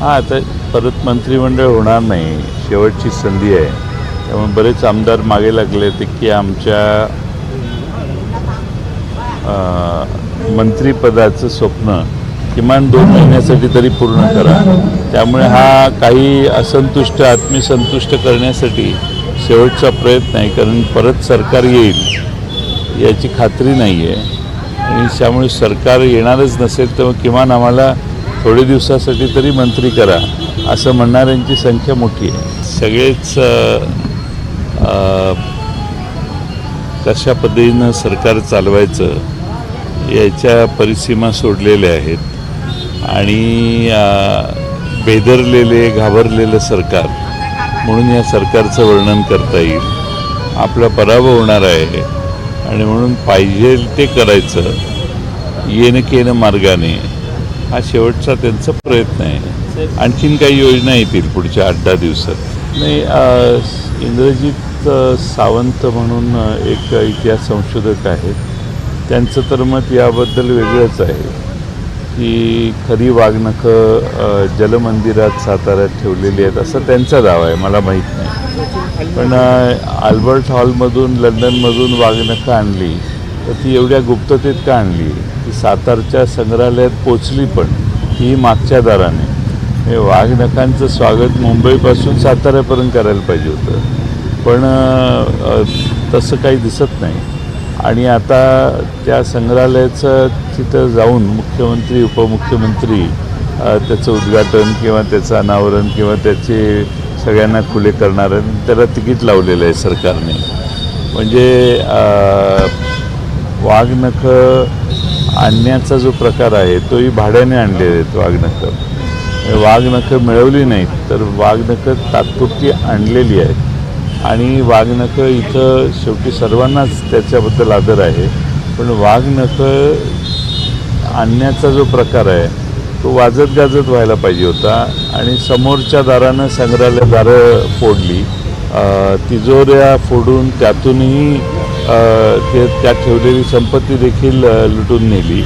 हा आता परत मंत्रिमंडळ होणार नाही. शेवटची संधी आहे. त्यामुळे बरेच आमदार मागे लागले ते की आमच्या मंत्रीपदाचं मंत्रिपदाचं स्वप्न किमान दोन महिन्यासाठी तरी पूर्ण करा. त्यामुळे हा काही असंतुष्ट आत्मसंतुष्ट करण्यासाठी शेवटचा प्रयत्न आहे. कारण परत सरकार येईल याची खात्री नाही आहे आणि त्यामुळे सरकार येणारच नसेल तर किमान आम्हाला थोडे दिवसासाठी तरी मंत्री करा असं म्हणणाऱ्यांची संख्या मोठी आहे. सगळेच कशा पद्धतीनं सरकार चालवायचं याच्या परिसीमा सोडलेल्या आहेत आणि बेदरलेले घाबरलेलं सरकार म्हणून या सरकारचं वर्णन करता येईल. आपला पराभव होणार आहे आणि म्हणून पाहिजे ते करायचं येणं केनं मार्गाने. हा शेवटचा त्यांचा प्रयत्न आहे. आणखीन काही योजना येतील पुढच्या आठ दहा दिवसात. नाही इंद्रजित सावंत म्हणून एक इतिहास संशोधक आहेत. त्यांचं तर मत याबद्दल वेगळंच आहे. की खरी वाघनखं जलमंदिरात साताऱ्यात ठेवलेली आहेत असं त्यांचा दावा आहे मला माहीत नाही. पण आल्बर्ट हॉलमधून लंडनमधून वाघनखं आणली तर ती एवढ्या गुप्ततेत का आणली? ती सातारच्या संग्रहालयात पोचली पण ही मागच्या दाराने. हे वाघनखांचं स्वागत मुंबईपासून साताऱ्यापर्यंत करायला पाहिजे होतं. पण तसं काही दिसत नाही. आणि आता त्या संग्रहालयाचं तिथं जाऊन मुख्यमंत्री उपमुख्यमंत्री त्याचं उद्घाटन किंवा त्याचं अनावरण किंवा त्याचे सगळ्यांना खुले करणार आणि त्याला तिकीट लावलेलं आहे सरकारने. म्हणजे वाघनखं आणण्याचा जो प्रकार आहे तोही भाड्याने आणलेले आहेत वाघनखं. वाघनखं मिळवली नाहीत तर वाघनखं तात्पुरती आणलेली आहेत आणि वाघनखं इथं शेवटी सर्वांनाच त्याच्याबद्दल आदर आहे. पण वाघनखं आणण्याचा जो प्रकार आहे तो वाजत गाजत व्हायला पाहिजे होता. आणि समोरच्या दारानं संग्रहालय दारं फोडली. तिजोऱ्या फोडून त्यातूनही ते त्या ठेवलेली संपत्ती देखील लुटून नेली.